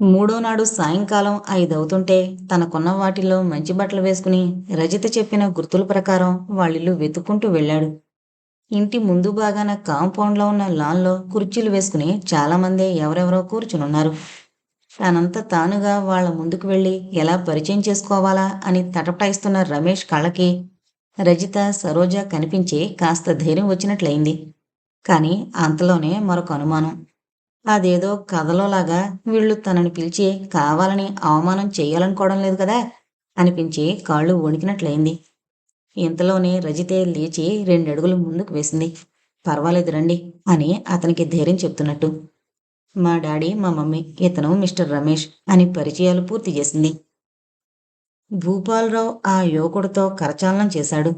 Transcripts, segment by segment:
మూడో నాడు సాయంకాలం ఐదవుతుంటే తనకున్న వాటిల్లో మంచి బట్టలు వేసుకుని రజిత చెప్పిన గుర్తుల ప్రకారం వాళ్ళిల్లు వెతుక్కుంటూ వెళ్ళాడు. ఇంటి ముందు భాగాన కాంపౌండ్లో ఉన్న లాన్లో కుర్చీలు వేసుకుని చాలామంది ఎవరెవరో కూర్చునున్నారు. తనంత తానుగా వాళ్ళ ముందుకు వెళ్ళి ఎలా పరిచయం చేసుకోవాలా అని తటపటాయిస్తున్న రమేష్ కళ్ళకి రజిత సరోజ కనిపించి కాస్త ధైర్యం వచ్చినట్లయింది. కానీ అంతలోనే మరొక అనుమానం. అదేదో కథలోలాగా వీళ్ళు తనని పిలిచి కావాలని అవమానం చేయాలనుకోవడం లేదు కదా అనిపించి కాళ్ళు వణికినట్లయింది. ఇంతలోనే రజితే లేచి రెండడుగులు ముందుకు వేసింది. పర్వాలేదు రండి అని అతనికి ధైర్యం చెప్తున్నట్టు. మా డాడీ మా మమ్మీ ఇతను మిస్టర్ రమేష్ అని పరిచయాలు పూర్తి చేసింది. భూపాలరావు ఆ యువకుడితో కరచాలనం చేశాడు.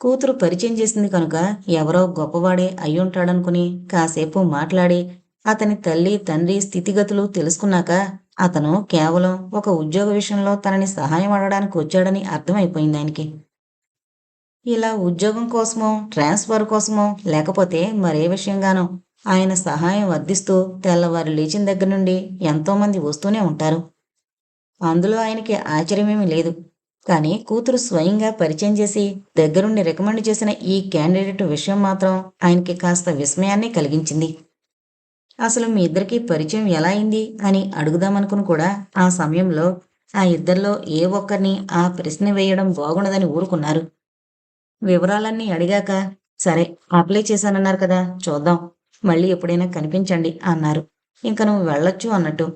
కూతురు పరిచయం చేసింది కనుక ఎవరో గొప్పవాడే అయ్యుంటాడనుకుని కాసేపు మాట్లాడి అతని తల్లి తండ్రి స్థితిగతులు తెలుసుకున్నాక అతను కేవలం ఒక ఉద్యోగ విషయంలో తనని సహాయం అడగడానికి వచ్చాడని అర్థమైపోయింది ఆయనకి. ఇలా ఉద్యోగం కోసమో ట్రాన్స్ఫర్ కోసమో లేకపోతే మరే విషయంగానో ఆయన సహాయం వర్ధిస్తూ తెల్లవారు లేచిన దగ్గర నుండి ఎంతోమంది వస్తూనే ఉంటారు. అందులో ఆయనకి ఆశ్చర్యమేమీ లేదు. కానీ కూతురు స్వయంగా పరిచయం చేసి దగ్గరుండి రికమెండ్ చేసిన ఈ క్యాండిడేట్ విషయం మాత్రం ఆయనకి కాస్త విస్మయాన్ని కలిగించింది. అసలు మీ ఇద్దరికి పరిచయం ఎలా అయింది అని అడుగుదామనుకుని కూడా ఆ సమయంలో ఆ ఇద్దరిలో ఏ ఒక్కరిని ఆ ప్రశ్న వేయడం బాగుండదని ఊరుకున్నారు. వివరాలన్నీ అడిగాక సరే అప్లై చేశానన్నారు కదా చూద్దాం. మళ్ళీ ఎప్పుడైనా కనిపించండి అన్నారు. ఇంక నువ్వు వెళ్ళొచ్చు అన్నట్టు.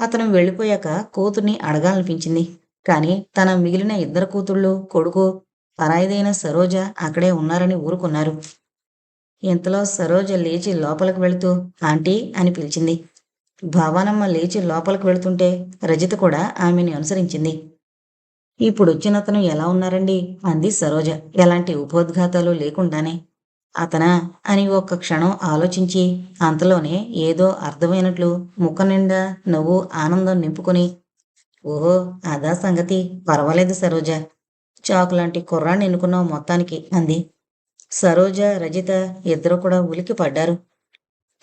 అతను వెళ్ళిపోయాక కూతుర్ని అడగాలనిపించింది. కానీ తన మిగిలిన ఇద్దరు కూతుళ్ళు కొడుకు పరాయిదైన సరోజ అక్కడే ఉన్నారని ఊరుకున్నారు. ఇంతలో సరోజ లేచి లోపలికి వెళుతూ ఆంటీ అని పిలిచింది. భావానమ్మ లేచి లోపలికి వెళుతుంటే రజిత కూడా ఆమెని అనుసరించింది. ఇప్పుడు వచ్చినతను ఎలా ఉన్నారండి? అంది సరోజ. ఎలాంటి ఉపోద్ఘాతాలు లేకుండానే. అతనా? అని ఒక్క క్షణం ఆలోచించి అంతలోనే ఏదో అర్థమైనట్లు ముఖ నిండా నవ్వు ఆనందం నింపుకొని ఓహో అదా సంగతి. పర్వాలేదు సరోజ. చాకులాంటి కుర్రాన్ని ఎన్నుకున్నావు మొత్తానికి అంది. సరోజ రజిత ఇద్దరు కూడా ఉలికి పడ్డారు.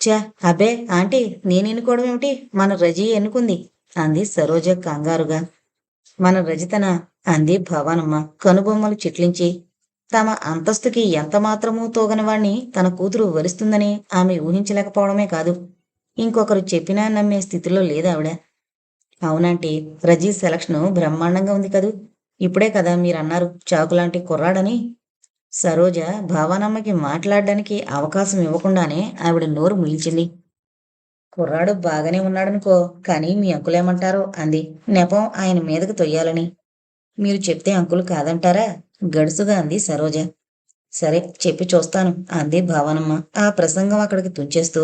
చా అబ్బే ఆంటీ నేను ఎన్నుకోవడం ఏమిటి? మన రజీ ఎన్నుకుంది అంది సరోజ కంగారుగా. మన రజితన? అంది భవానమ్మ కనుబొమ్మలు చిట్లించి. తమ అంతస్తుకి ఎంత మాత్రమూ తోగని వాణ్ణి తన కూతురు వరిస్తుందని ఆమె ఊహించలేకపోవడమే కాదు. ఇంకొకరు చెప్పినా నమ్మే స్థితిలో లేదావిడ అవునంటీ రజీ సెలక్షను బ్రహ్మాండంగా ఉంది కదూ. ఇప్పుడే కదా మీరన్నారు చాకులాంటి కుర్రాడని సరోజ భావానమ్మకి మాట్లాడడానికి అవకాశం ఇవ్వకుండానే ఆవిడ నోరు ముయించింది కుర్రాడు బాగానే ఉన్నాడనుకో కానీ మీ అంకులేమంటారో అంది. నెపం ఆయన మీదకి తొయ్యాలని. మీరు చెప్తే అంకులు కాదంటారా? గడుసుగా అంది సరోజ. సరే చెప్పి చూస్తాను అంది భావనమ్మ. ఆ ప్రసంగం అక్కడికి తుంచేస్తూ.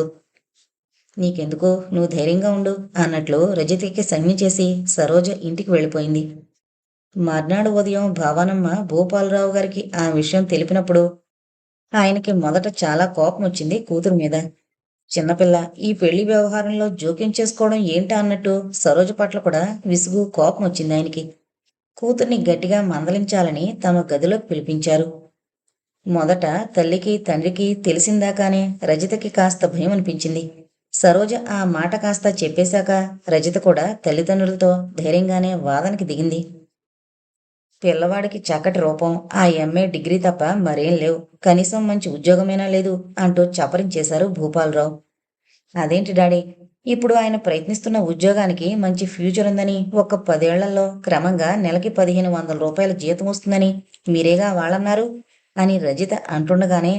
నీకెందుకు? నువ్వు ధైర్యంగా ఉండు అన్నట్లు రజతికి సంజ్ఞ చేసి సరోజ ఇంటికి వెళ్ళిపోయింది. మర్నాడు ఉదయం భావానమ్మ భూపాలరావు గారికి ఆ విషయం తెలిపినప్పుడు ఆయనకి మొదట చాలా కోపం వచ్చింది కూతురు మీద. చిన్నపిల్ల ఈ పెళ్ళి వ్యవహారంలో జోక్యం చేసుకోవడం ఏంటా అన్నట్టు సరోజ పట్ల కూడా విసుగు కోపం వచ్చింది ఆయనకి. కూతుర్ని గట్టిగా మందలించాలని తమ గదిలోకి పిలిపించారు. మొదట తల్లికి తండ్రికి తెలిసిందాకానే రజితకి కాస్త భయం అనిపించింది. సరోజ ఆ మాట కాస్త చెప్పేశాక రజిత కూడా తల్లిదండ్రులతో ధైర్యంగానే వాదనకి దిగింది. పిల్లవాడికి చక్కటి రూపం ఆ ఎంఏ డిగ్రీ తప్ప మరేం లేవు. కనీసం మంచి ఉద్యోగమైనా లేదు అంటూ చపరించేశారు భూపాలరావు. అదేంటి డాడీ? ఇప్పుడు ఆయన ప్రయత్నిస్తున్న ఉద్యోగానికి మంచి ఫ్యూచర్ ఉందని ఒక పదేళ్ళలో క్రమంగా నెలకి పదిహేను వందల రూపాయల జీతం వస్తుందని మీరేగా వాళ్ళన్నారు? అని రజిత అంటుండగానే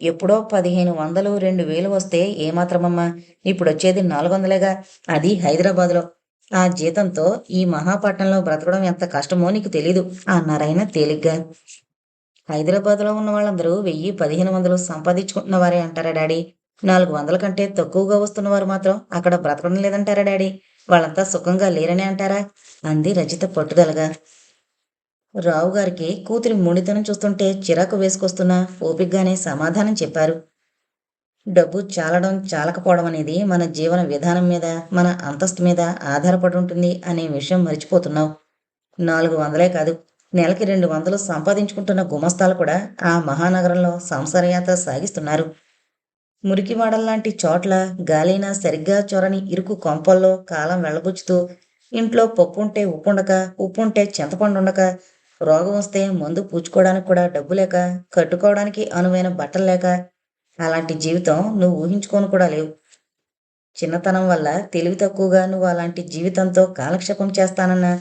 ఎప్పుడో పదిహేను వందలు రెండు వేలు వస్తే ఏమాత్రమమ్మా? ఇప్పుడు వచ్చేది నాలుగు వందలేగా. అది హైదరాబాద్లో. ఆ జీతంతో ఈ మహాపట్నంలో బ్రతకడం ఎంత కష్టమో నీకు తెలీదు అన్నారాయన తేలిగ్గా. హైదరాబాద్లో ఉన్న వాళ్ళందరూ వెయ్యి పదిహేను వందలు సంపాదించుకుంటున్న వారే అంటారా డాడీ? నాలుగు వందల కంటే తక్కువగా వస్తున్న వారు మాత్రం అక్కడ బ్రతకడం లేదంటారా డాడీ? వాళ్ళంతా సుఖంగా లేరనే అంటారా? అంది రజిత పట్టుదలగా. రావు గారికి కూతురి ముడితనం చూస్తుంటే చిరాకు వేసుకొస్తున్న ఓపిగ్గానే సమాధానం చెప్పారు. డబ్బు చాలడం చాలకపోవడం అనేది మన జీవన విధానం మీద మన అంతస్తు మీద ఆధారపడి ఉంటుంది అనే విషయం మర్చిపోతున్నావు. నాలుగు వందలే కాదు నెలకి రెండు వందలు సంపాదించుకుంటున్న గుమస్తాలు కూడా ఆ మహానగరంలో సంసారయాత్ర సాగిస్తున్నారు. మురికివాడల్లాంటి చోట్ల గాలినా సరిగ్గా చొరని ఇరుకు కొంపల్లో కాలం వెళ్ళబుచ్చుతూ ఇంట్లో పప్పు ఉంటే ఉప్పుండక చింతపండు ఉండక రోగం వస్తే మందు పూచుకోవడానికి కూడా డబ్బు లేక కట్టుకోవడానికి అనువైన బట్టలు లేక అలాంటి జీవితం నువ్వు ఊహించుకోను కూడా లేవు. చిన్నతనం వల్ల తెలివి తక్కువగా నువ్వు అలాంటి జీవితంతో కాలక్షేపం చేస్తానన్నా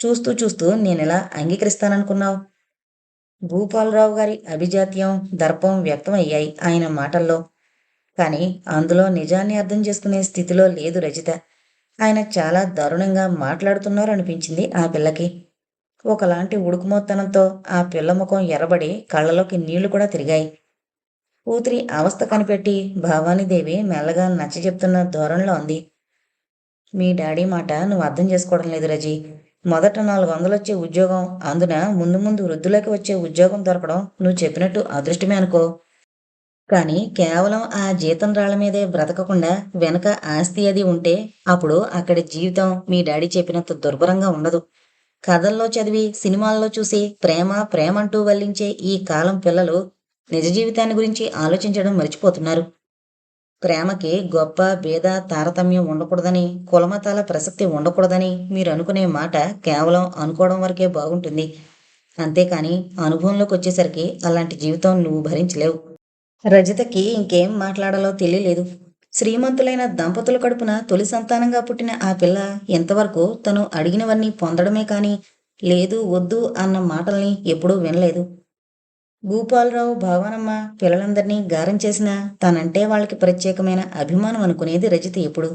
చూస్తూ చూస్తూ నేనెలా అంగీకరిస్తాననుకున్నావు? భూపాలరావు గారి అభిజాత్యం దర్పం వ్యక్తం అయ్యాయి ఆయన మాటల్లో. కానీ అందులో నిజాన్ని అర్థం చేసుకునే స్థితిలో లేదు రజిత. ఆయన చాలా దారుణంగా మాట్లాడుతున్నారు అనిపించింది ఆ పిల్లకి. ఒకలాంటి ఉడుకుమోత్తనంతో ఆ పిల్ల ముఖం ఎర్రబడి కళ్ళలోకి నీళ్ళు కూడా తిరిగాయి. కూతురి అవస్థ కనిపెట్టి భవానీదేవి మెల్లగా నచ్చ చెప్తున్న ధోరణిలో ఉంది మీ డాడీ మాట నువ్వు అర్థం చేసుకోవడం లేదు రజీ. మొదట నాలుగు వందలు వచ్చే ఉద్యోగం అందున ముందు ముందు వృద్ధులకి వచ్చే ఉద్యోగం దొరకడం నువ్వు చెప్పినట్టు అదృష్టమే అనుకో. కానీ కేవలం ఆ జీతం రాళ్ళ మీదే బ్రతకకుండా వెనక ఆస్తి అది ఉంటే అప్పుడు అక్కడి జీవితం మీ డాడీ చెప్పినంత దుర్భరంగా ఉండదు. కథల్లో చదివి సినిమాల్లో చూసి ప్రేమ ప్రేమంటూ వల్లించే ఈ కాలం పిల్లలు నిజ జీవితాన్ని గురించి ఆలోచించడం మర్చిపోతున్నారు. ప్రేమకి గొప్ప భేద తారతమ్యం ఉండకూడదని కులమతాల ప్రసక్తి ఉండకూడదని మీరు అనుకునే మాట కేవలం అనుకోవడం వరకే బాగుంటుంది. అంతేకాని అనుభవంలోకి వచ్చేసరికి అలాంటి జీవితం నువ్వు భరించలేవు. రజతకి ఇంకేం మాట్లాడాలో తెలియలేదు. శ్రీమంతులైన దంపతుల కడుపున తొలి సంతానంగా పుట్టిన ఆ పిల్ల ఎంతవరకు తను అడిగినవన్నీ పొందడమే కానీ లేదు వద్దు అన్న మాటల్ని ఎప్పుడూ వినలేదు. భూపాలరావు భావనమ్మ పిల్లలందరినీ గారం చేసిన తనంటే వాళ్ళకి ప్రత్యేకమైన అభిమానం అనుకునేది రజిత ఎప్పుడు.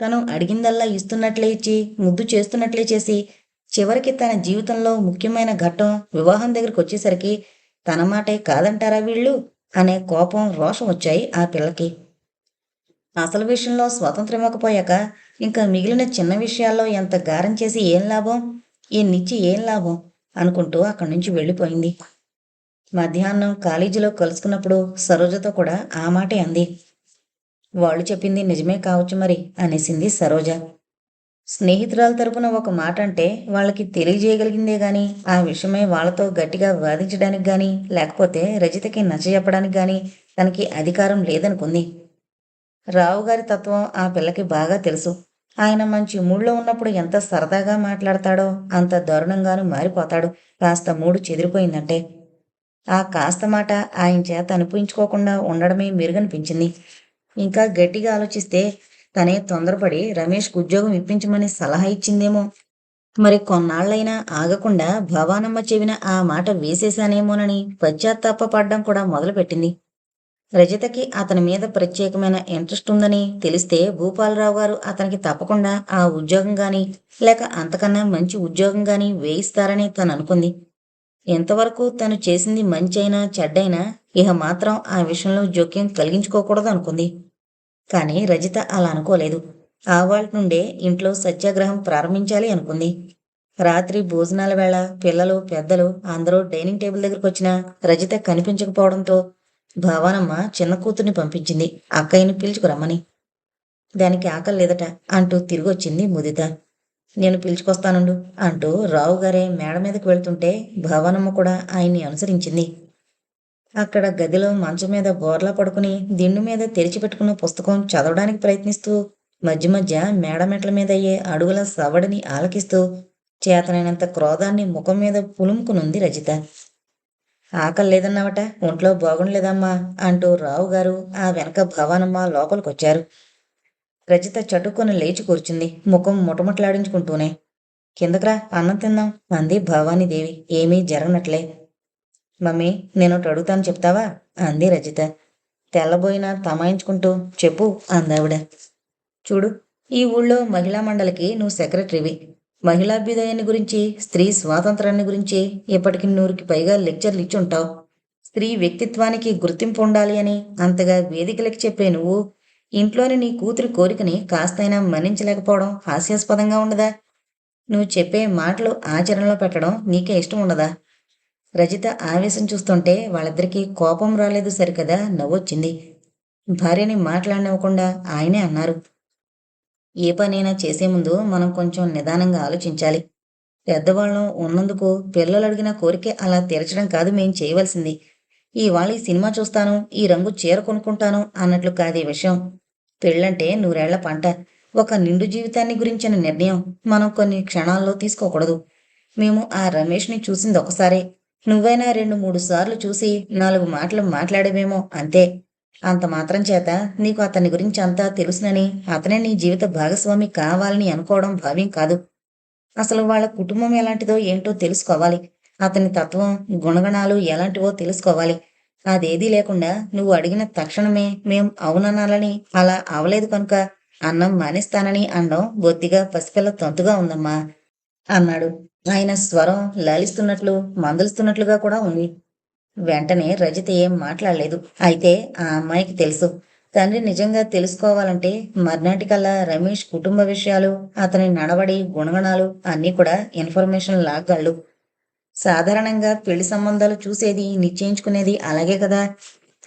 తను అడిగిందల్లా ఇస్తున్నట్లే ఇచ్చి ముద్దు చేస్తున్నట్లే చేసి చివరికి తన జీవితంలో ముఖ్యమైన ఘట్టం వివాహం దగ్గరికి వచ్చేసరికి తన మాటే కాదంటారా వీళ్ళు? అనే కోపం రోషం వచ్చాయి ఆ పిల్లకి. అసలు విషయంలో స్వతంత్రం ఇవ్వకపోయాక ఇంకా మిగిలిన చిన్న విషయాల్లో ఎంత గారం చేసి ఏం లాభం? ఈయన్నిచ్చి ఏం లాభం? అనుకుంటూ అక్కడి నుంచి వెళ్ళిపోయింది. మధ్యాహ్నం కాలేజీలో కలుసుకున్నప్పుడు సరోజతో కూడా ఆ మాటే అంది. వాళ్ళు చెప్పింది నిజమే కావచ్చు మరి అనేసింది సరోజ. స్నేహితురాల తరపున ఒక మాట అంటే వాళ్ళకి తెలియజేయగలిగిందే గాని ఆ విషయమై వాళ్ళతో గట్టిగా వాదించడానికి గాని లేకపోతే రజితకి నచ్చజెప్పడానికి గాని తనకి అధికారం లేదనుకుంది. రావు గారి తత్వం ఆ పిల్లకి బాగా తెలుసు. ఆయన మంచి మూడ్లో ఉన్నప్పుడు ఎంత సరదాగా మాట్లాడతాడో అంత దారుణంగాను మారిపోతాడు. కాస్త మూడు చెదిరిపోయిందంటే. ఆ కాస్త మాట ఆయన చేత అనిపించుకోకుండా ఉండడమే మెరుగనిపించింది. ఇంకా గట్టిగా ఆలోచిస్తే తనే తొందరపడి రమేష్కు ఉద్యోగం ఇప్పించమని సలహా ఇచ్చిందేమో. మరి కొన్నాళ్ళైనా ఆగకుండా భవానమ్మ చెవిన ఆ మాట వేసేశానేమోనని పశ్చాత్తాపపడ్డం కూడా మొదలుపెట్టింది. రజతకి అతని మీద ప్రత్యేకమైన ఇంట్రెస్ట్ ఉందని తెలిస్తే భూపాలరావు గారు అతనికి తప్పకుండా ఆ ఉద్యోగం గాని లేక అంతకన్నా మంచి ఉద్యోగం గాని వేయిస్తారని తను అనుకుంది ఎంతవరకు తను చేసింది మంచైనా చెడ్డైనా ఇహ మాత్రం ఆ విషయంలో జోక్యం కలిగించుకోకూడదు అనుకుంది. కానీ రజిత అలా అనుకోలేదు. ఆ వాళ్ళ నుండే ఇంట్లో సత్యాగ్రహం ప్రారంభించాలి అనుకుంది. రాత్రి భోజనాల వేళ పిల్లలు పెద్దలు అందరూ డైనింగ్ టేబుల్ దగ్గరకు వచ్చినా రజిత కనిపించకపోవడంతో భావానమ్మ చిన్న కూతుర్ని పంపించింది. అక్కయ్యని పిలుచుకురమ్మని. దానికి ఆకలి లేదట అంటూ తిరిగొచ్చింది ముదిత. నేను పిలుచుకొస్తానుండు అంటూ రావు గారే మేడ మీదకి వెళ్తుంటే భవనమ్మ కూడా ఆయన్ని అనుసరించింది. అక్కడ గదిలో మంచం మీద బోర్లా పడుకుని దిండు మీద తెరిచిపెట్టుకున్న పుస్తకం చదవడానికి ప్రయత్నిస్తూ మధ్య మధ్య మేడమెట్ల మీద అయ్యే అడుగుల సవడిని ఆలకిస్తూ చేతనైనంత క్రోధాన్ని ముఖం మీద పులుముకునుంది రజిత. ఆకలి లేదన్నావట ఒంట్లో బాగుండలేదమ్మా అంటూ రావు గారు ఆ వెనక భవానమ్మ లోపలికొచ్చారు. రజిత చటుకొని లేచి కూర్చుంది. ముఖం ముటముట్లాడించుకుంటూనే. కిందకరా అన్నం తిందాం అంది భవానీదేవి. ఏమీ జరగనట్లే. మమ్మీ నేను ఒకటి అడుగుతాను చెప్తావా? అంది రజిత. తెల్లబోయినా తమాయించుకుంటూ చెప్పు అందావిడ చూడు ఈ ఊళ్ళో మహిళా మండలికి నువ్వు సెక్రటరీవి. మహిళాభ్యుదయాన్ని గురించి స్త్రీ స్వాతంత్రాన్ని గురించి ఇప్పటికి నూరుకి పైగా లెక్చర్లు ఇచ్చుంటావు. స్త్రీ వ్యక్తిత్వానికి గుర్తింపు ఉండాలి అని అంతగా వేదికలకి చెప్పే నువ్వు ఇంట్లోని నీ కూతురి కోరికని కాస్తైనా మన్నించలేకపోవడం హాస్యాస్పదంగా ఉండదా? నువ్వు చెప్పే మాటలు ఆచరణలో పెట్టడం నీకే ఇష్టం ఉండదా? రజిత ఆవేశం చూస్తుంటే వాళ్ళిద్దరికీ కోపం రాలేదు సరికదా నవ్వొచ్చింది. భార్యని మాట్లాడనివ్వకుండా ఆయనే అన్నారు. ఏ పనైనా చేసే ముందు మనం కొంచెం నిదానంగా ఆలోచించాలి. పెద్దవాళ్ళం ఉన్నందుకు పిల్లలు అడిగిన కోరికే అలా తీర్చడం కాదు మేం చేయవలసింది. ఇవాళ ఈ సినిమా చూస్తాను ఈ రంగు చీర కొనుక్కుంటాను అన్నట్లు కాదు ఈ విషయం. పెళ్ళంటే నూరేళ్ళ పంట. ఒక నిండు జీవితాన్ని గురించిన నిర్ణయం మనం కొన్ని క్షణాల్లో తీసుకోకూడదు. మేము ఆ రమేష్ని చూసింది ఒకసారే. నువ్వైనా రెండు మూడు సార్లు చూసి నాలుగు మాటలు మాట్లాడేవేమో అంతే. అంత మాత్రం చేత నీకు అతని గురించి అంతా తెలుసునని అతనే నీ జీవిత భాగస్వామి కావాలని అనుకోవడం భావ్యం కాదు. అసలు వాళ్ళ కుటుంబం ఎలాంటిదో ఏంటో తెలుసుకోవాలి. అతని తత్వం గుణగణాలు ఎలాంటివో తెలుసుకోవాలి. అదేదీ లేకుండా నువ్వు అడిగిన తక్షణమే మేం అవుననాలని అలా అవలేదు కనుక అన్నం మానేస్తానని అనడం బొత్తిగా పసిపిల్ల తంతుగా ఉందమ్మా అన్నాడు. ఆయన స్వరం లాలిస్తున్నట్లు మందలుస్తున్నట్లుగా కూడా ఉంది. వెంటనే రజిత ఏం మాట్లాడలేదు. అయితే ఆ అమ్మాయికి తెలుసు. తండ్రి నిజంగా తెలుసుకోవాలంటే మర్నాటికల్లా రమేష్ కుటుంబ విషయాలు అతని నడవడి గుణగణాలు అన్నీ కూడా ఇన్ఫర్మేషన్ లాగలడు సాధారణంగా పెళ్ళి సంబంధాలు చూసేది నిశ్చయించుకునేది అలాగే కదా.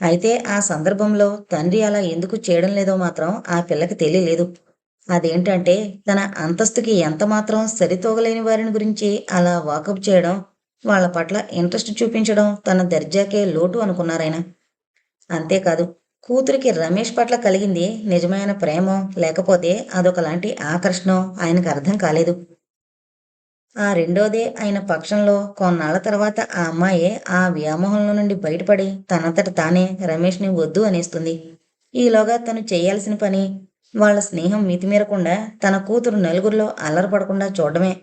అయితే ఆ సందర్భంలో తండ్రి అలా ఎందుకు చేయడం లేదో మాత్రం ఆ పిల్లకి తెలియలేదు. అదేంటంటే తన అంతస్తుకి ఎంత మాత్రం సరితూగలేని వారిని గురించి అలా వాకప్ చేయడం వాళ్ళ పట్ల ఇంట్రెస్ట్ చూపించడం తన దర్జాకే లోటు అనుకున్నారాయన అంతేకాదు కూతురికి రమేష్ పట్ల కలిగింది నిజమైన ప్రేమో లేకపోతే అదొకలాంటి ఆకర్షణ ఆయనకు అర్థం కాలేదు. ఆ రెండోదే ఆయన పక్షంలో కొన్నాళ్ళ తర్వాత ఆ అమ్మాయి ఆ వ్యామోహంలో నుండి బయటపడి తనంతట తానే రమేష్ని వద్దు అనేస్తుంది. ఈలోగా తను చేయాల్సిన పని వాళ్ళ స్నేహం మితిమీరకుండా తన కూతురు నలుగురిలో అల్లరపడకుండా చూడడమే.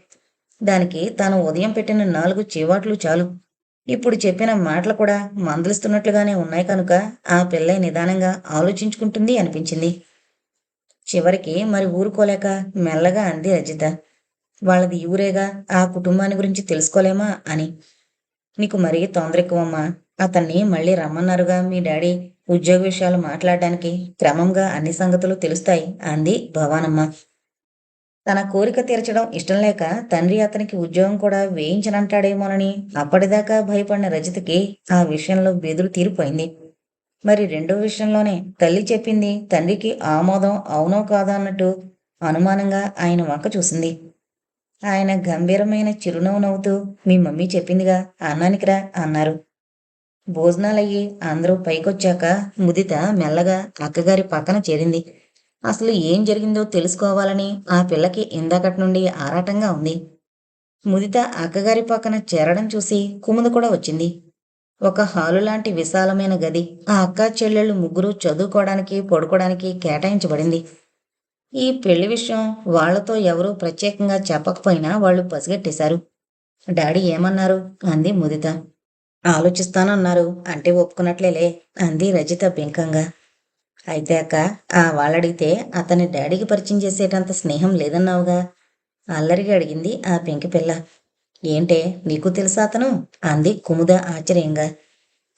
దానికి తాను ఉదయం పెట్టిన నాలుగు చీవాట్లు చాలు. ఇప్పుడు చెప్పిన మాటలు కూడా మందలిస్తున్నట్లుగానే ఉన్నాయి కనుక ఆ పిల్ల నిదానంగా ఆలోచించుకుంటుంది అనిపించింది. చివరికి మరి ఊరుకోలేక మెల్లగా అంది రజిత. వాళ్ళది ఊరేగా? ఆ కుటుంబాన్ని గురించి తెలుసుకోలేమా అని. నీకు మరీ తొందర ఎక్కువమ్మా అతన్ని మళ్ళీ రమ్మన్నారుగా మీ డాడీ. ఉద్యోగ విషయాలు మాట్లాడడానికి క్రమంగా అన్ని సంగతులు తెలుస్తాయి అంది భవానమ్మ. తన కోరిక తీర్చడం ఇష్టం లేక తండ్రి అతనికి ఉద్యోగం కూడా వేయించనంటాడేమోనని అప్పటిదాకా భయపడిన రజితకి ఆ విషయంలో బెదురు తీరిపోయింది. మరి రెండో విషయంలోనే తల్లి చెప్పింది తండ్రికి ఆమోదం అవునో కాదో అన్నట్టు అనుమానంగా ఆయన వంక చూసింది. ఆయన గంభీరమైన చిరునవ్వు నవ్వుతూ మీ మమ్మీ చెప్పిందిగా అన్నానికిరా అన్నారు. భోజనాలయ్యి అందరూ పైకొచ్చాక ముదిత మెల్లగా అక్కగారి పక్కన చేరింది. అసలు ఏం జరిగిందో తెలుసుకోవాలని ఆ పిల్లకి ఇందాకటి నుండి ఆరాటంగా ఉంది. ముదిత అక్కగారి పక్కన చేరడం చూసి కుముద కూడా వచ్చింది. ఒక హాలు లాంటి విశాలమైన గది ఆ అక్క చెల్లెళ్ళు ముగ్గురు చదువుకోవడానికి పడుకోవడానికి కేటాయించబడింది. ఈ పెళ్ళి విషయం వాళ్ళతో ఎవరూ ప్రత్యేకంగా చెప్పకపోయినా వాళ్ళు పసిగట్టేశారు. డాడీ ఏమన్నారు? అంది ముదిత. ఆలోచిస్తానన్నారు. అంటే ఒప్పుకున్నట్లేలే అంది రజిత బింకంగా. అయితే అక్క ఆ వాళ్ళడిగితే అతని డాడీకి పరిచయం చేసేటంత స్నేహం లేదన్నావుగా? అల్లరిగా అడిగింది ఆ పెంకి పిల్ల ఏంటే నీకు తెలుసా అతను? అంది కుముద ఆశ్చర్యంగా.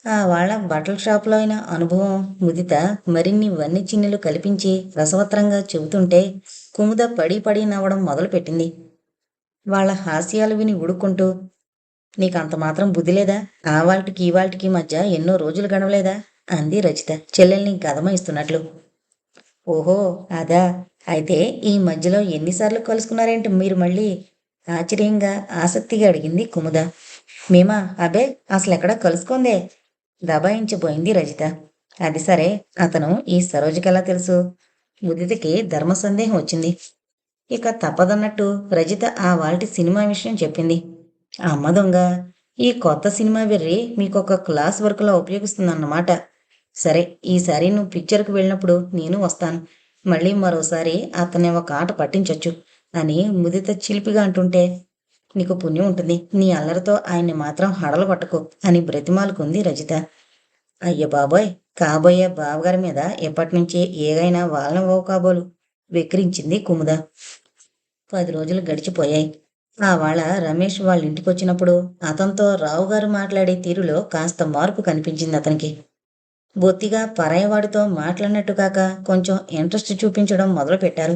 ఆ వాళ్ళ బట్టల షాపులో అయిన అనుభవం ముదిత మరిన్ని వన్ని చిన్నులు కల్పించి రసవత్రంగా చెబుతుంటే కుముద పడి పడి నవ్వడం మొదలుపెట్టింది. వాళ్ళ హాస్యాలు విని ఉడుక్కుంటూ నీకంత మాత్రం బుద్ధి లేదా? ఆ వాళ్ళకి ఈ వాళ్ళకి మధ్య ఎన్నో రోజులు గడవలేదా? అంది రచిత చెల్లెల్ని గదమాయిస్తున్నట్లు. ఓహో అదా. అయితే ఈ మధ్యలో ఎన్నిసార్లు కలుసుకున్నారేంటి మీరు మళ్ళీ? ఆశ్చర్యంగా ఆసక్తిగా అడిగింది కుముద. మేమా? అబే అసలు ఎక్కడ కలుసుకుందే? దబాయించిపోయింది రజిత. అది సరే అతను ఈ సరోజకెలా తెలుసు? ముదితకి ధర్మ సందేహం వచ్చింది. ఇక తప్పదన్నట్టు రజిత ఆ వాల్టి సినిమా విషయం చెప్పింది. అమ్మ దొంగ ఈ కొత్త సినిమా వెర్రి ఒక క్లాస్ వర్క్లో ఉపయోగిస్తుందన్నమాట. సరే ఈసారి నువ్వు పిక్చర్కి వెళ్ళినప్పుడు నేను వస్తాను. మళ్ళీ మరోసారి అతన్ని ఒక ఆట పట్టించొచ్చు అని ముదిత చిలిపిగా అంటుంటే నీకు పుణ్యం ఉంటుంది. నీ అల్లరితో ఆయన్ని మాత్రం హడలు పట్టకు అని బ్రతిమాలుకుంది రజిత. అయ్య బాబోయ్ కాబోయే బావగారి మీద ఎప్పటి నుంచి ఏగైనా వాళ్ళని ఓ కాబోలు వెక్కిరించింది కుముద. పది రోజులు గడిచిపోయాయి. ఆ వాళ్ళ రమేష్ వాళ్ళ ఇంటికి వచ్చినప్పుడు అతనితో రావు గారు మాట్లాడే తీరులో కాస్త మార్పు కనిపించింది అతనికి. బొత్తిగా పరాయవాడితో మాట్లాడినట్టు కాక కొంచెం ఇంట్రెస్ట్ చూపించడం మొదలుపెట్టారు.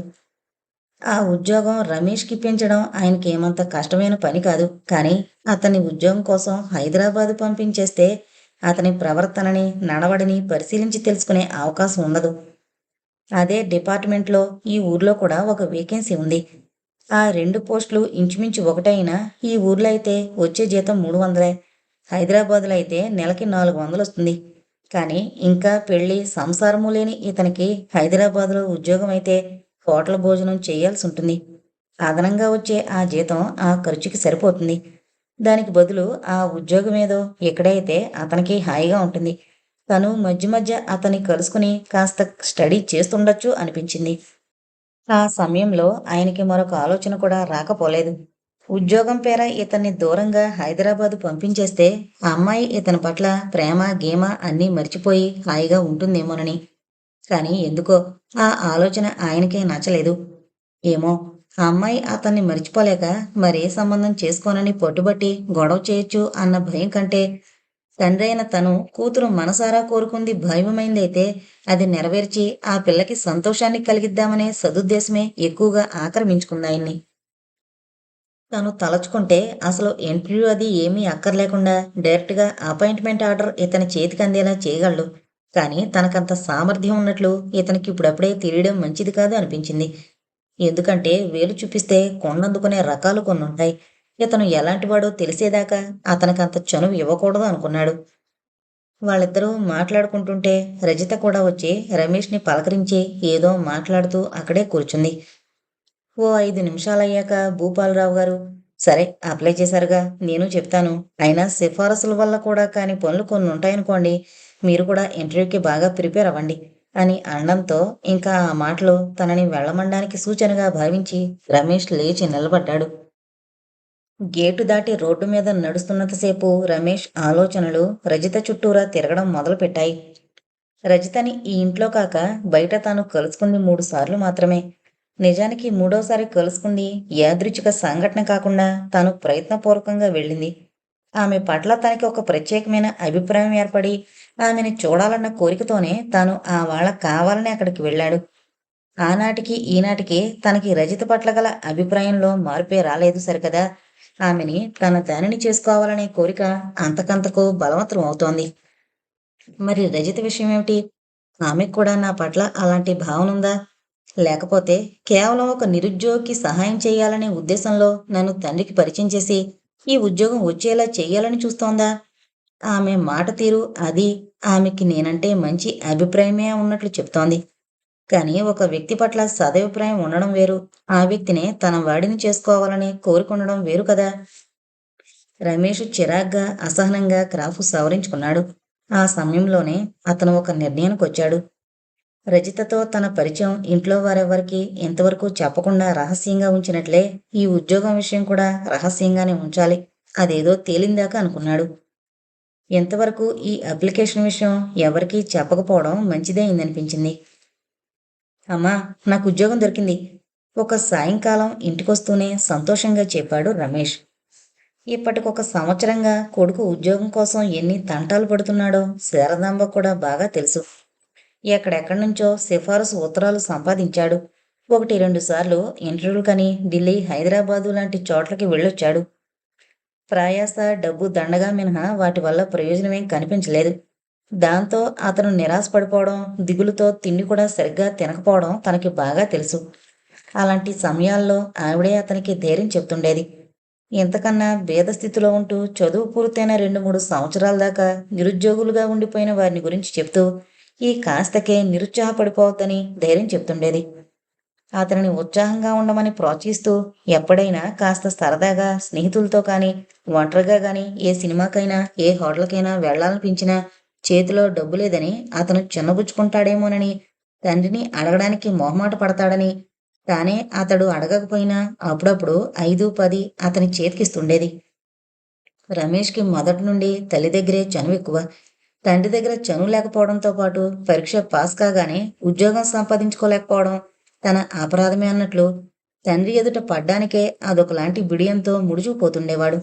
ఆ ఉద్యోగం రమేష్కి ఇప్పించడం ఆయనకి ఏమంత కష్టమైన పని కాదు. కానీ అతని ఉద్యోగం కోసం హైదరాబాద్ పంపించేస్తే అతని ప్రవర్తనని నడవడిని పరిశీలించి తెలుసుకునే అవకాశం ఉండదు. అదే డిపార్ట్మెంట్లో ఈ ఊర్లో కూడా ఒక వేకెన్సీ ఉంది. ఆ రెండు పోస్టులు ఇంచుమించు ఒకటైనా ఈ ఊర్లో అయితే వచ్చే జీతం మూడు వందలే. హైదరాబాద్లో అయితే నెలకి నాలుగు వందలు వస్తుంది. కానీ ఇంకా పెళ్ళి సంసారము లేని ఇతనికి హైదరాబాద్లో ఉద్యోగం అయితే హోటల్ భోజనం చేయాల్సి ఉంటుంది. అదనంగా వచ్చే ఆ జీతం ఆ ఖర్చుకి సరిపోతుంది. దానికి బదులు ఆ ఉద్యోగం ఏదో ఎక్కడైతే అతనికి హాయిగా ఉంటుంది. తను మధ్య మధ్య అతన్ని కలుసుకుని కాస్త స్టడీ చేస్తుండొచ్చు అనిపించింది. ఆ సమయంలో ఆయనకి మరొక ఆలోచన కూడా రాకపోలేదు. ఉద్యోగం పేర ఇతన్ని దూరంగా హైదరాబాదు పంపించేస్తే ఆ అమ్మాయి ఇతని పట్ల ప్రేమ గీమ అన్నీ మర్చిపోయి హాయిగా ఉంటుందేమోనని కానీ ఎందుకో ఆ ఆలోచన ఆయనకే నచ్చలేదు. ఏమో ఆ అమ్మాయి అతన్ని మర్చిపోలేక మరే సంబంధం చేసుకోనని పట్టుబట్టి గొడవ చేయొచ్చు అన్న భయం కంటే తండ్రి అయిన తను కూతురు మనసారా కోరుకుంది భయమైందైతే అది నెరవేర్చి ఆ పిల్లకి సంతోషాన్ని కలిగిద్దామనే సదుద్దేశమే ఎక్కువగా ఆక్రమించుకుంది ఆయన్ని. తను తలచుకుంటే అసలు ఇంటర్వ్యూ అది ఏమీ అక్కర్లేకుండా డైరెక్ట్గా అపాయింట్మెంట్ ఆర్డర్ ఇతని చేతికి అందేలా చేయగలడు. కానీ తనకంత సామర్థ్యం ఉన్నట్లు ఇతనికి ఇప్పుడప్పుడే తెలియడం మంచిది కాదు అనిపించింది. ఎందుకంటే వేలు చూపిస్తే కొండందుకునే రకాలు కొన్ని ఉంటాయి ఇతను ఎలాంటివాడో తెలిసేదాకా అతనికంత చనువు ఇవ్వకూడదు అనుకున్నాడు. వాళ్ళిద్దరూ మాట్లాడుకుంటుంటే రజిత కూడా వచ్చి రమేష్ని పలకరించి ఏదో మాట్లాడుతూ అక్కడే కూర్చుంది. ఓ ఐదు నిమిషాలయ్యాక భూపాలరావు గారు సరే అప్లై చేశారుగా నేను చెప్తాను. అయినా సిఫారసుల వల్ల కూడా కాని పనులు కొన్ని ఉంటాయనుకోండి మీరు కూడా ఇంటర్వ్యూకి బాగా ప్రిపేర్ అవ్వండి అని అనడంతో ఇంకా ఆ మాటలు తనని వెళ్ళమండానికి సూచనగా భావించి రమేష్ లేచి నిలబడ్డాడు. గేటు దాటి రోడ్డు మీద నడుస్తున్నంతసేపు రమేష్ ఆలోచనలు రజిత చుట్టూరా తిరగడం మొదలుపెట్టాయి. రజితని ఈ ఇంట్లో కాక బయట తాను కలుసుకుంది మూడు సార్లు మాత్రమే. నిజానికి మూడోసారి కలుసుకుంది యాదృచ్ఛిక సంఘటన కాకుండా తాను ప్రయత్నపూర్వకంగా వెళ్ళింది. ఆమె పట్ల తనకి ఒక ప్రత్యేకమైన అభిప్రాయం ఏర్పడి ఆమెని చూడాలన్న కోరికతోనే తాను ఆ వాళ్ళ కావాలని అక్కడికి వెళ్ళాడు. ఆనాటికి ఈనాటికి తనకి రజిత పట్ల గల అభిప్రాయంలో మార్పే రాలేదు సరికదా. ఆమెని తన దానిని చేసుకోవాలనే కోరిక అంతకంతకు బలవంతం అవుతోంది. మరి రజిత విషయం ఏమిటి? ఆమెకు కూడా నా పట్ల అలాంటి భావన ఉందా? లేకపోతే కేవలం ఒక నిరుద్యోగికి సహాయం చేయాలనే ఉద్దేశంలో నన్ను తండ్రికి పరిచయం చేసి ఈ ఉద్యోగం వచ్చేలా చెయ్యాలని చూస్తోందా? ఆమె మాట తీరు అది. ఆమెకి నేనంటే మంచి అభిప్రాయమే ఉన్నట్లు చెప్తోంది. కానీ ఒక వ్యక్తి పట్ల సదభిప్రాయం ఉండడం వేరు. ఆ వ్యక్తినే తన వాడిని చేసుకోవాలని కోరుకుండడం వేరు కదా? రమేష్ చిరాగ్గా అసహనంగా క్రాఫ్ సవరించుకున్నాడు. ఆ సమయంలోనే అతను ఒక నిర్ణయానికి వచ్చాడు రజితతో తన పరిచయం ఇంట్లో వారెవరికి ఇంతవరకు చెప్పకుండా రహస్యంగా ఉంచినట్లే ఈ ఉద్యోగం విషయం కూడా రహస్యంగానే ఉంచాలి. అదేదో తేలిందాక అనుకున్నాడు. ఎంతవరకు ఈ అప్లికేషన్ విషయం ఎవరికీ చెప్పకపోవడం మంచిదే అయిందనిపించింది. అమ్మా నాకు ఉద్యోగం దొరికింది. ఒక సాయంకాలం ఇంటికొస్తూనే సంతోషంగా చెప్పాడు రమేష్. ఇప్పటికొక సంవత్సరంగా కొడుకు ఉద్యోగం కోసం ఎన్ని తంటాలు పడుతున్నాడో శారదాంబ కూడా బాగా తెలుసు. ఎక్కడెక్కడి నుంచో సిఫారసు ఉత్తరాలు సంపాదించాడు. ఒకటి రెండు సార్లు ఇంటర్వ్యూలకని ఢిల్లీ హైదరాబాదు లాంటి చోట్లకి వెళ్ళొచ్చాడు. ప్రయాస డబ్బు దండగా మినహా వాటి వల్ల ప్రయోజనమేం కనిపించలేదు. దాంతో అతను నిరాశపడిపోవడం దిగులుతో తిండి కూడా సరిగ్గా తినకపోవడం తనకి బాగా తెలుసు. అలాంటి సమయాల్లో ఆవిడే అతనికి ధైర్యం చెప్తుండేది. ఇంతకన్నా భేద స్థితిలో ఉంటూ చదువు పూర్తయిన రెండు మూడు సంవత్సరాల దాకా నిరుద్యోగులుగా ఉండిపోయిన వారిని గురించి చెప్తూ ఈ కాస్తకే నిరుత్సాహపడిపోవద్దని ధైర్యం చెప్తుండేది. అతనిని ఉత్సాహంగా ఉండమని ప్రోత్సహిస్తూ ఎప్పుడైనా కాస్త సరదాగా స్నేహితులతో కానీ ఒంటరిగా కానీ ఏ సినిమాకైనా ఏ హోటల్కైనా వెళ్ళాలనిపించినా చేతిలో డబ్బు లేదని అతను చిన్నబుచ్చుకుంటాడేమోనని తండ్రిని అడగడానికి మొహమాట పడతాడని తానే అతడు అడగకపోయినా అప్పుడప్పుడు ఐదు పది అతని చేతికిస్తుండేది. రమేష్కి మొదటి నుండి తల్లి దగ్గరే చనువు ఎక్కువ తండ్రి దగ్గర చనువు లేకపోవడంతో పాటు పరీక్ష పాస్ కాగానే ఉద్యోగం సంపాదించుకోలేకపోవడం తన అపరాధమే అన్నట్లు తండ్రి ఎదుట పడ్డానికే అదొకలాంటి బిడియంతో ముడిచిపోతుండేవాడు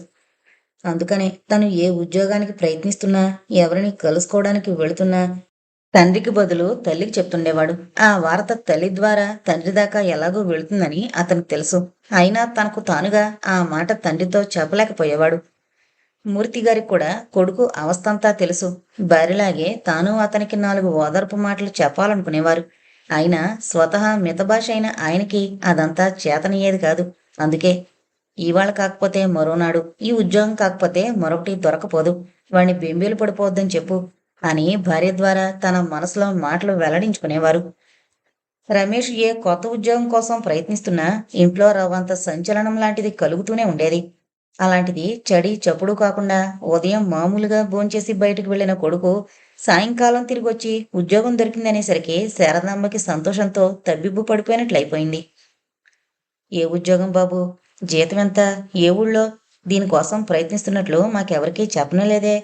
అందుకనే తను ఏ ఉద్యోగానికి ప్రయత్నిస్తున్నా ఎవరిని కలుసుకోవడానికి వెళుతున్నా తండ్రికి బదులు తల్లికి చెప్తుండేవాడు. ఆ వార్త తల్లి ద్వారా తండ్రి దాకా ఎలాగో వెళుతుందని అతనికి తెలుసు. అయినా తనకు తానుగా ఆ మాట తండ్రితో చెప్పలేకపోయేవాడు. మూర్తి గారికి కూడా కొడుకు అవస్థంతా తెలుసు. భార్యలాగే తాను అతనికి నాలుగు ఓదార్పు మాటలు చెప్పాలనుకునేవారు. అయినా స్వతహా మితభాష అయిన ఆయనకి అదంతా చేతనయ్యేది కాదు. అందుకే ఇవాళ కాకపోతే మరోనాడు ఈ ఉద్యోగం కాకపోతే మరొకటి దొరకపోదు. వాణ్ణి బెంబీలు పడిపోవద్దని చెప్పు అని భార్య ద్వారా తన మనసులో మాటలు వెల్లడించుకునేవారు. రమేష్ ఏ కొత్త ఉద్యోగం కోసం ప్రయత్నిస్తున్నా ఇంట్లో రవ్వంత సంచలనం లాంటిది కలుగుతూనే ఉండేది. అలాంటిది చడి చప్పుడు కాకుండా ఉదయం మామూలుగా భోంచేసి బయటకు వెళ్ళిన కొడుకు సాయంకాలం తిరిగి వచ్చి ఉద్యోగం దొరికిందనేసరికి శారదామ్మకి సంతోషంతో తబ్బిబ్బు పడిపోయినట్లయిపోయింది ఏ ఉద్యోగం బాబు? జీతం ఎంత? ఏ ఊళ్ళో? దీనికోసం ప్రయత్నిస్తున్నట్లు మాకెవరికీ చెప్పనలేదే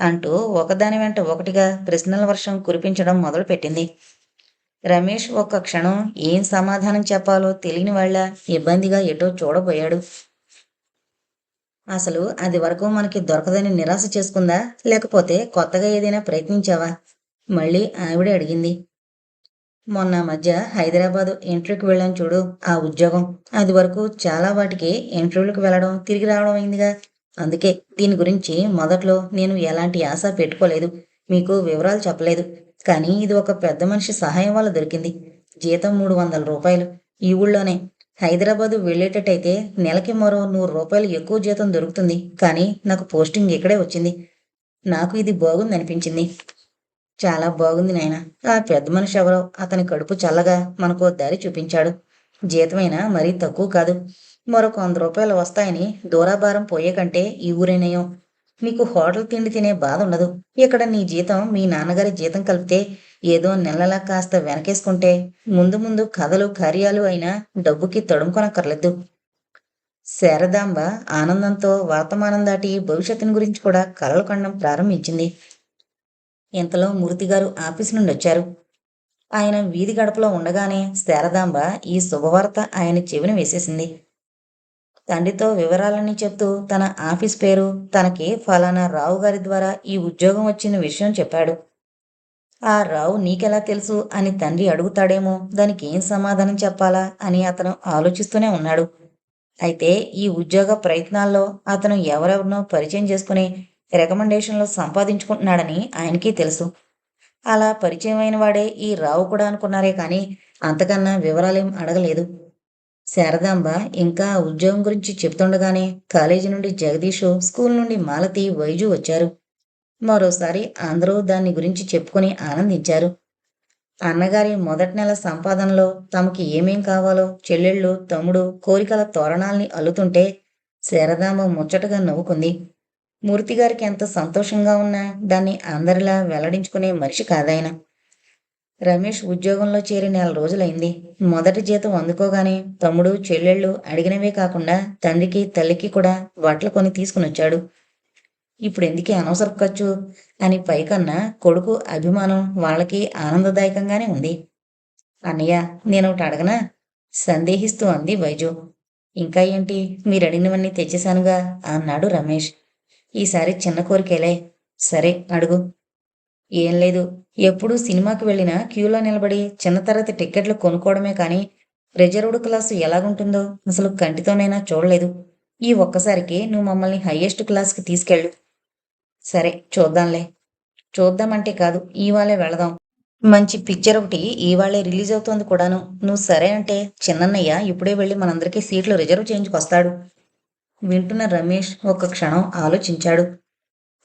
అంటూ ఒకదాని వెంట ఒకటిగా ప్రశ్నల వర్షం కురిపించడం మొదలుపెట్టింది. రమేష్ ఒక్క క్షణం ఏం సమాధానం చెప్పాలో తెలియని వాళ్ళ ఇబ్బందిగా ఎటో చూడబోయాడు. అసలు అది వరకు మనకి దొరకదని నిరాశ చేసుకుందా? లేకపోతే కొత్తగా ఏదైనా ప్రయత్నించావా? మళ్ళీ ఆవిడే అడిగింది. మొన్న మధ్య హైదరాబాదు ఇంటర్వ్యూకి వెళ్ళాను చూడు ఆ ఉద్యోగం. అది వరకు చాలా వాటికి ఇంటర్వ్యూలకు వెళ్ళడం తిరిగి రావడం అయిందిగా. అందుకే దీని గురించి మొదట్లో నేను ఎలాంటి ఆశ పెట్టుకోలేదు. మీకు వివరాలు చెప్పలేదు. కానీ ఇది ఒక పెద్ద మనిషి సహాయం వల్ల దొరికింది. జీతం మూడు వందల రూపాయలు. ఈ ఊళ్ళోనే హైదరాబాదు వెళ్ళేటట్టయితే నెలకి మరో నూరు రూపాయలు ఎక్కువ జీతం దొరుకుతుంది. కానీ నాకు పోస్టింగ్ ఇక్కడే వచ్చింది. నాకు ఇది బాగుంది అనిపించింది. చాలా బాగుంది నాయన. ఆ పెద్ద మనిషి ఎవరో అతని కడుపు చల్లగా మనకు దారి చూపించాడు. జీతమైనా మరీ తక్కువ కాదు. మరొక వంద రూపాయలు వస్తాయని దూరాభారం పోయే కంటే ఈ ఊరేనయం. నీకు హోటల్ తిండి తినే బాధ ఉండదు. ఇక్కడ నీ జీతం మీ నాన్నగారి జీతం కలిపితే ఏదో నెలలా కాస్త వెనకేసుకుంటే ముందు ముందు కథలు కార్యాలు అయినా డబ్బుకి తడుముకొనక్కర్లేదు శారదాంబ ఆనందంతో వర్తమానం దాటి భవిష్యత్తుని గురించి కూడా కలలు కండం ప్రారంభించింది. ఇంతలో మూర్తిగారు ఆఫీస్ నుండి వచ్చారు. ఆయన వీధి గడపలో ఉండగానే శారదాంబ ఈ శుభవార్త ఆయన చెవిని వేసేసింది. తండ్రితో వివరాలన్నీ చెప్తూ తన ఆఫీస్ పేరు తనకి ఫలానా రావు గారి ద్వారా ఈ ఉద్యోగం వచ్చిన విషయం చెప్పాడు. ఆ రావు నీకెలా తెలుసు అని తండ్రి అడుగుతాడేమో? దానికి ఏం సమాధానం చెప్పాలా? అని అతను ఆలోచిస్తూనే ఉన్నాడు. అయితే ఈ ఉద్యోగ ప్రయత్నాల్లో అతను ఎవరెవరినో పరిచయం చేసుకుని రికమెండేషన్లు సంపాదించుకుంటున్నాడని ఆయనకి తెలుసు. అలా పరిచయం అయిన వాడే ఈ రావు కూడా అనుకున్నారే కానీ అంతకన్నా వివరాలేం అడగలేదు. శారదాంబ ఇంకా ఉద్యోగం గురించి చెప్తుండగానే కాలేజీ నుండి జగదీషు స్కూల్ నుండి మాలతి వైజు వచ్చారు. మరోసారి అందరూ దాన్ని గురించి చెప్పుకొని ఆనందించారు. అన్నగారి మొదటి నెల సంపాదనలో తమకి ఏమేం కావాలో చెల్లెళ్ళు తమ్ముడు కోరికల తోరణాల్ని అల్లుతుంటే శారదాంబ ముచ్చటగా నవ్వుకుంది. మూర్తిగారికి ఎంత సంతోషంగా ఉన్నా దాన్ని అందరిలా వెల్లడించుకునే మనిషి కాదాయన. రమేష్ ఉద్యోగంలో చేరి నెల రోజులైంది. మొదటి జీతం అందుకోగానే తమ్ముడు చెల్లెళ్ళు అడిగినవే కాకుండా తండ్రికి తల్లికి కూడా బట్టలు కొని తీసుకునొచ్చాడు. ఇప్పుడు ఎందుకే అనవసర ఖర్చు? అని పైకన్నా కొడుకు అభిమానం వాళ్ళకి ఆనందదాయకంగానే ఉంది. అన్నయ్య నేను ఒకటి అడగనా? సందేహిస్తూ అంది వైజు. ఇంకా ఏంటి? మీరు అడిగినవన్నీ తెచ్చేశానుగా అన్నాడు రమేష్. ఈసారి చిన్న కోరికేలే. సరే అడుగు. ఏం లేదు. ఎప్పుడు సినిమాకి వెళ్ళినా క్యూలో నిలబడి చిన్న తరగతి టిక్కెట్లు కొనుక్కోవడమే కానీ రిజర్వ్డ్ క్లాసు ఎలాగుంటుందో అసలు కంటితోనైనా చూడలేదు. ఈ ఒక్కసారికి నువ్వు మమ్మల్ని హయ్యెస్ట్ క్లాస్కి తీసుకెళ్ళు. సరే చూద్దాంలే. చూద్దామంటే కాదు ఇవాళే వెళదాం. మంచి పిక్చర్ ఒకటి ఇవాళే రిలీజ్ అవుతోంది కూడాను. నువ్వు సరే అంటే చిన్నన్నయ్య ఇప్పుడే వెళ్ళి మనందరికీ సీట్లు రిజర్వ్ చేయించుకొస్తాడు. వింటున్న రమేష్ ఒక క్షణం ఆలోచించాడు.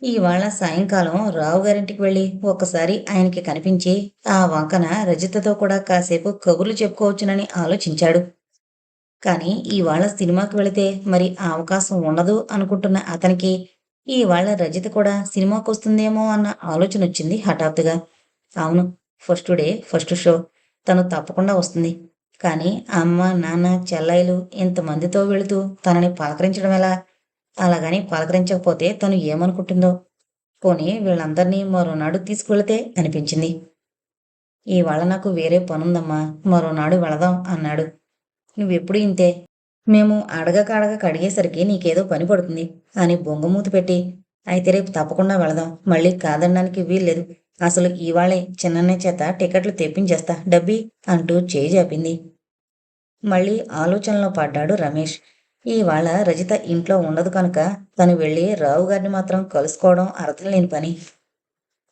ఇవాళ సాయంకాలం రావు గారింటికి వెళ్ళి ఒక్కసారి ఆయనకి కనిపించి ఆ వంకన రజితతో కూడా కాసేపు కబుర్లు చెప్పుకోవచ్చునని ఆలోచించాడు. కానీ ఇవాళ సినిమాకి వెళితే మరి అవకాశం ఉండదు అనుకుంటున్న అతనికి ఇవాళ రజిత కూడా సినిమాకి వస్తుందేమో అన్న ఆలోచన వచ్చింది హఠాత్తుగా. అవును ఫస్ట్ డే ఫస్ట్ షో. తను తప్పకుండా వస్తుంది. కానీ అమ్మ నాన్న చెల్లైలు ఇంతమందితో వెళుతూ తనని పలకరించడం ఎలా? అలాగని పలకరించకపోతే తను ఏమనుకుంటుందో? పోనీ వీళ్ళందరినీ మరోనాడు తీసుకువెళితే అనిపించింది. ఇవాళ నాకు వేరే పనుందమ్మా. మరోనాడు వెళదాం అన్నాడు. నువ్వెప్పుడు ఇంతే? మేము అడగక అడగక అడిగేసరికి నీకేదో పని పడుతుంది అని బొంగమూతి పెట్టి అయితే రేపు తప్పకుండా వెళదాం. మళ్ళీ కాదనడానికి వీల్లేదు. అసలు ఇవాళే చిన్నన్న చేత టికెట్లు తెప్పించేస్తా డబ్బీ అంటూ చేయి జాపింది. మళ్ళీ ఆలోచనలో పడ్డాడు రమేష్. ఇవాళ రజిత ఇంట్లో ఉండదు కనుక తను వెళ్ళి రావు గారిని మాత్రం కలుసుకోవడం అర్థం లేని పని.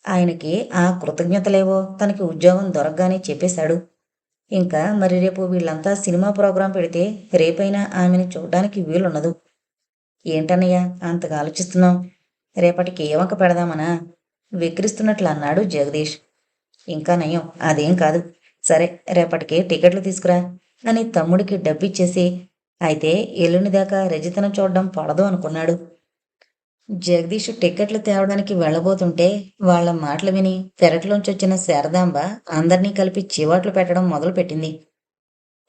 ఆయనకి ఆ కృతజ్ఞతలేవో తనకి ఉద్యోగం దొరకగానే చెప్పేశాడు. ఇంకా మరి రేపు వీళ్ళంతా సినిమా ప్రోగ్రాం పెడితే రేపైనా ఆమెను చూడడానికి వీలుండదు ఏంటన్నయ్య అంతగా ఆలోచిస్తున్నావు? రేపటికి ఏ వంక పెడదామనా? విక్రిస్తున్నట్లు అన్నాడు జగదీష్. ఇంకా నయం అదేం కాదు. సరే రేపటికి టికెట్లు తీసుకురా. అని తమ్ముడికి డబ్బిచ్చేసి అయితే ఎల్లుండి దాకా రజితను చూడడం పడదు అనుకున్నాడు. జగదీష్ టికెట్లు తేవడానికి వెళ్ళబోతుంటే వాళ్ళ మాటలు విని పెరట్లోంచి వచ్చిన శారదాంబ అందర్నీ కలిపి చివాట్లు పెట్టడం మొదలుపెట్టింది.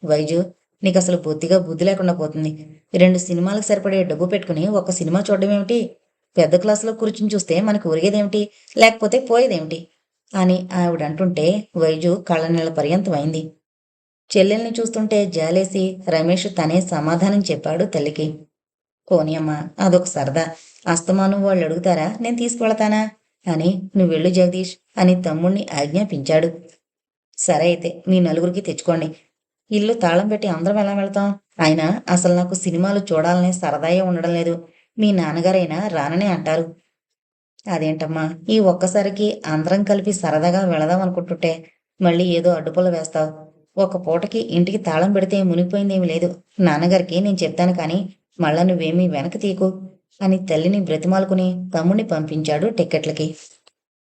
వైజు నీకు అసలు బొత్తిగా బుద్ధి లేకుండా పోతుంది. రెండు సినిమాలకు సరిపడే డబ్బు పెట్టుకుని ఒక సినిమా చూడడం ఏమిటి పెద్ద క్లాసులో కూర్చుని చూస్తే మనకు ఒరిగేదేమిటి? లేకపోతే పోయేదేమిటి? అని ఆవిడ అంటుంటే వైజు కళ్ళ నెల అయింది చెల్లెల్ని చూస్తుంటే జాలేసి రమేష్ తనే సమాధానం చెప్పాడు తల్లికి. పోనీ అమ్మా అదొక సరదా. అస్తమానం వాళ్ళు అడుగుతారా నేను తీసుకువెళతానా అని నువ్వు వెళ్ళు జగదీష్ అని తమ్ముణ్ణి ఆజ్ఞాపించాడు. సరే అయితే మీ నలుగురికి తెచ్చుకోండి. ఇల్లు తాళం పెట్టి అందరం ఎలా వెళ్తాం? ఆయన అసలు నాకు సినిమాలు చూడాలనే సరదాయే ఉండడం లేదు. మీ నాన్నగారైనా రాననే అంటారు. అదేంటమ్మా ఈ ఒక్కసారికి అందరం కలిపి సరదాగా వెళదాం అనుకుంటుంటే మళ్ళీ ఏదో అడ్డుపుల్ల వేస్తావు. ఒక పూటకి ఇంటికి తాళం పెడితే మునిగిపోయిందేమీ లేదు. నాన్నగారికి నేను చెప్తాను కానీ మళ్ళా నువ్వేమీ వెనక తీకు అని తల్లిని బ్రతిమాలుకుని తమ్ముణ్ణి పంపించాడు టిక్కెట్లకి.